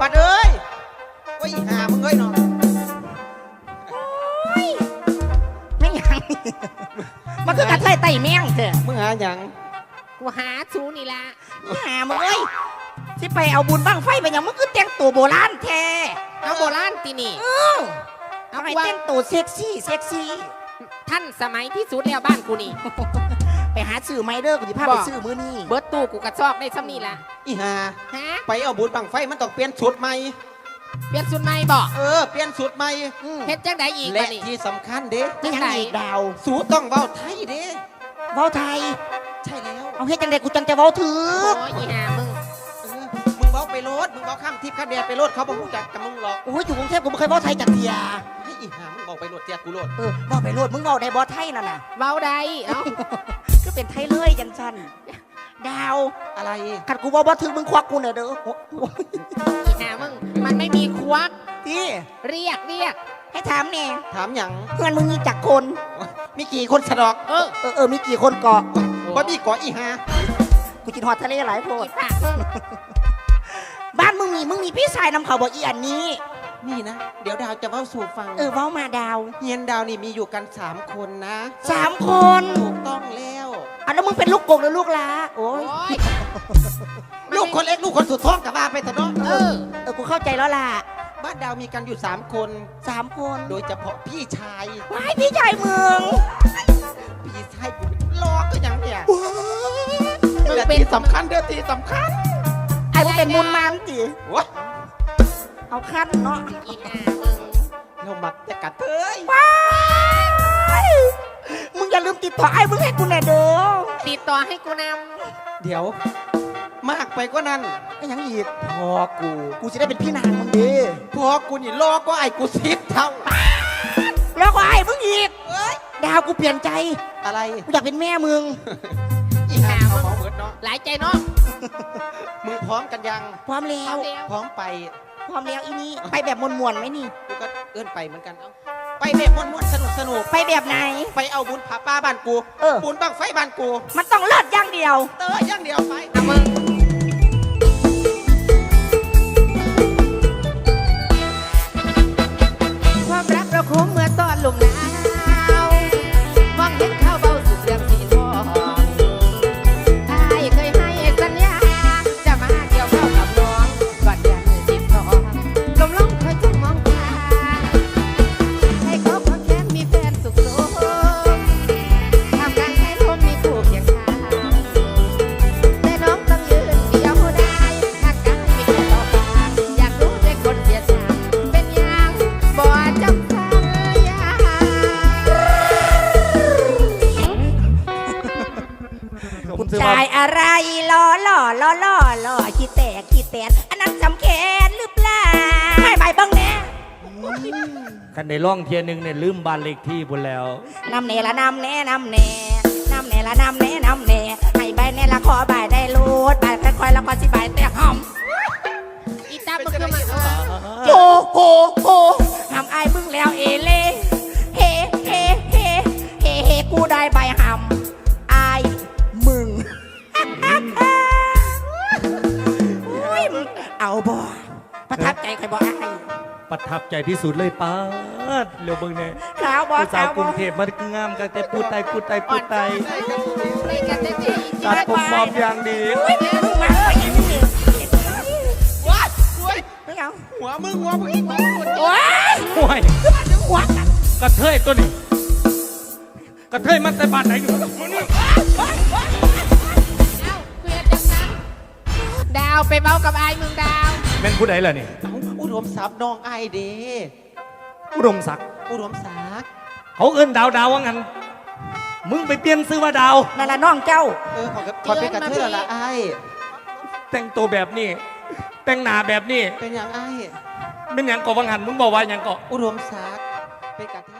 ปัดเอ้ยโอ้ยหามึงเอ้ยเนาะไม่หยังมันคือกระเทยไต่แมงเถอะมึงหาหยังกูหาชูนี่ละหามึงเอ้ยสิไปเอาบุญบังไฟไปหยังมึงคือแต่งตัวโบราณแท้เอาโบราณตีนี่เออเอาให้แต่งตัวเซ็กซี่เซ็กซี่ท่านสมัยที่สุดแล้วบ้านกูนี่ ไปหาซื้อไมเดอร์กูจะพาบ่ไปซื้อมื้อนี้เบิร์ตตู้กูกระซอกได้ซ้ำนี่ละอีหาฮะไปเอาบุญบังไฟมันต้องเปลี่ยนชุดใหม่เปลี่ยนสุดใหม่บอกเออเปลี่ยนชุดใหม่อืมเฮ็ดจังไดอีกและบ้านี่ที่สำคัญเด้ไม่หยังอีกดาว สูต้องเว้าไทยเด้เว้าไทย ใช่แล้ว เอาเฮ็ดจังไดกูจังจะเว้าถือโอ้ยอีหามึงเออมึงเว้าไปโลดมึงเว้าข้ามทิพย์ข้ามแดนไปโลดเขาบ่รู้จักกับมึงหรอกโอ้ยอยู่กรุงเทพกูไม่เคยเว้าไทยจักเทียให้ อีหามึงบอกไปโลดเตียกูโลดเออเว้าไปโลดมึงเว้าได้บ่ไทยนั่นน่ะ เว้าได้เอ้าก็เป็นไทยเลยจังซั่นดาวอะไรคันกูเว้าบ่ถึงมึงควักกูน่ะเด้อโอ้โอ้ยอีหามึง มันไม่มีควักที่เรียกเรียก ให้ถามแน่ถามหยังเพื่อนมึงมีจักคน มีกี่คนสะดอกเออเออเออมีกี่คนเกาะบ่มีเกาะอีหากูจินหอดทะเลหลายโพด อีปากมึงบ้านมึงมีมึงมีพี่ชายนำเขาบอกอีอันนี้ นี่นะ เดี๋ยวดาวจะเว้าสู่ฟังเออเว้ามาดาวเฮียนดาวนี่มีอยู่กันสามคนนะสามคนถูกต้องแล้วอะแล้วมึงเป็นลูกกงหรือลูกลาโอ้โอ้ยยลูกคนเล็กลูกคนสุดท้องกับว่าไปเถอะเนาะเออเออกูเข้าใจแล้วล่ะบ้านดาวมีกันอยู่สามคนสามคน โดยเฉพาะพี่ชายว้ายพี่ชายมึงพี่ชายกูรอก็ยังเนี่ยมึงแต่เป็นที่สำคัญเด้อที่สำคัญไอ้มึงเป็นมุนมามจีวะ เอาขั้นเนาะอีหามึงเรามักจะกัดเทยว้ายมึงอย่าลืมติดต่อไอ้มึงให้กูแน่เด้อติดต่อให้กูนเดี๋ยว มากไปกว่านั้นไอ้หยังอีกพอกู กูจะได้เป็นพี่นางมึงดีพอกูนี่รอก็ไอ้กูสิบเท่าแล้วก็ไอ้มึงอีกเอ้ยดาวกูเปลี่ยนใจอะไร กูอยากเป็นแม่มึงอีหาเขาเมาเหมือนเนาะำหลายใจเนาะมึงพร้อมกันยังพร้อมแล้วเอาเร็วพร้อมไป พร้อมแล้วอีนี่ไปแบบมวนๆไหมนี่ กูก็เอื้อนไปเหมือนกันเอ้าไปแบบม่วนๆสนุกสนุกไปแบบไหนไปเอาบุญผาป้าบ้านกูเออ บุญบังไฟบ้านกู มันต้องเลิศอย่างเดียว เตยอย่างเดียวไปเอามึง ผู้ชายอะไรล้อล่อล้อล่อล่อขี้แตกขี้แตนอันนั้นสำแขนหรือเปล่าไม่ใบบิ้งแน่คันได้ล่องเทียนึงเนี่ยลืมบ้านเลขที่พุ่นแล้วนำแน่ละนำแน่นำแน่นำแน่ละนำแน่นำแน่ให้ใบแน่ละขอใบได้รูดใบค่อยๆแล้วก็สิใบแตกหอมอีตาบ่คือมันเออโหโหโหทำไอ้มึงแล้วเอเล่เฮเฮเฮเฮเฮกูได้ใบหำ เอาบ่ประทับใจใครบ่ไอ้ประทับใจที่สุดเลยป้าดเร็วเบิ่งเนี่ยขาวบ่ผู้สาขาววกรุบ่งเทพมันคืองามกันแต่พูดไทยพูดไทยพูดไทยไปกันได้ที่ตัดผมมอมอย่างดีมึงมาไปยังนี่ว้ายโอ้ยไม่เอาหัวมึงหัวมึงอีกหัวมึงโอ้ยโอ้ยหัวกันกระเทยตัวนี้กระเทยมันแต่บ้านไหนอยู่มึงนี่เอ้าาวไปเบ้ากับไอ้มึงดาว แม่นผู้ใดล่ะนี่ เอ้าอุดมทรัพย์น้องไอเด้อุดมศักดิ์อุดมศักดิ์เขาเอิ้นดาวดาวว่างั้น มึงไปเปลี่ยนซื้อว่าดาว นั่นละน้องเจ้า เออขอกับขอเป็นกระเทยแล้วละไอแต่งตัวแบบนี้ แต่งหน้าแบบนี้เป็นอย่างไอเป็นหยังก่อวังหันมึงบอกว่าหยังก่ออุดมศักดิ์เป็นกระเทย